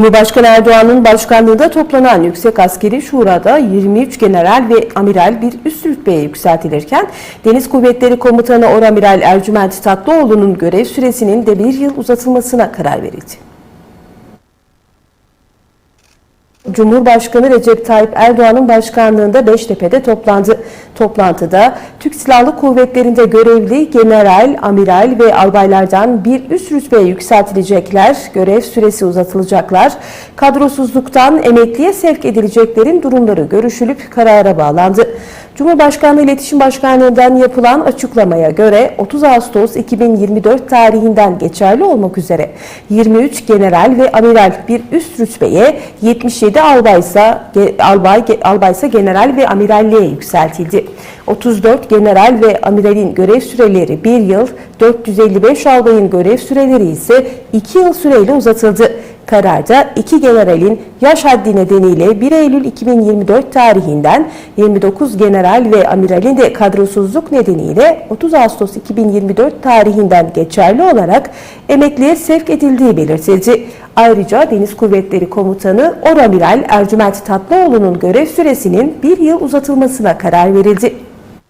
Cumhurbaşkanı Erdoğan'ın başkanlığında toplanan Yüksek Askeri Şura'da 23 general ve amiral bir üst rütbeye yükseltilirken Deniz Kuvvetleri Komutanı Oramiral Ercüment Tatlıoğlu'nun görev süresinin de bir yıl uzatılmasına karar verildi. Cumhurbaşkanı Recep Tayyip Erdoğan'ın başkanlığında Beştepe'de toplandı. Toplantıda Türk Silahlı Kuvvetleri'nde görevli general, amiral ve albaylardan bir üst rütbeye yükseltilecekler, görev süresi uzatılacaklar, kadrosuzluktan emekliye sevk edileceklerin durumları görüşülüp karara bağlandı. Cumhurbaşkanlığı İletişim Başkanlığı'ndan yapılan açıklamaya göre 30 Ağustos 2024 tarihinden geçerli olmak üzere 23 general ve amiral bir üst rütbeye 77 albaysa, ge- albay, albaysa general ve amiralliğe yükseltildi. 34 general ve amiralin görev süreleri 1 yıl, 455 albayın görev süreleri ise 2 yıl süreyle uzatıldı. Kararda iki generalin yaş haddi nedeniyle 1 Eylül 2024 tarihinden 29 general ve amiralin de kadrosuzluk nedeniyle 30 Ağustos 2024 tarihinden geçerli olarak emekliye sevk edildiği belirtildi. Ayrıca Deniz Kuvvetleri Komutanı Oramiral Ercüment Tatlıoğlu'nun görev süresinin bir yıl uzatılmasına karar verildi.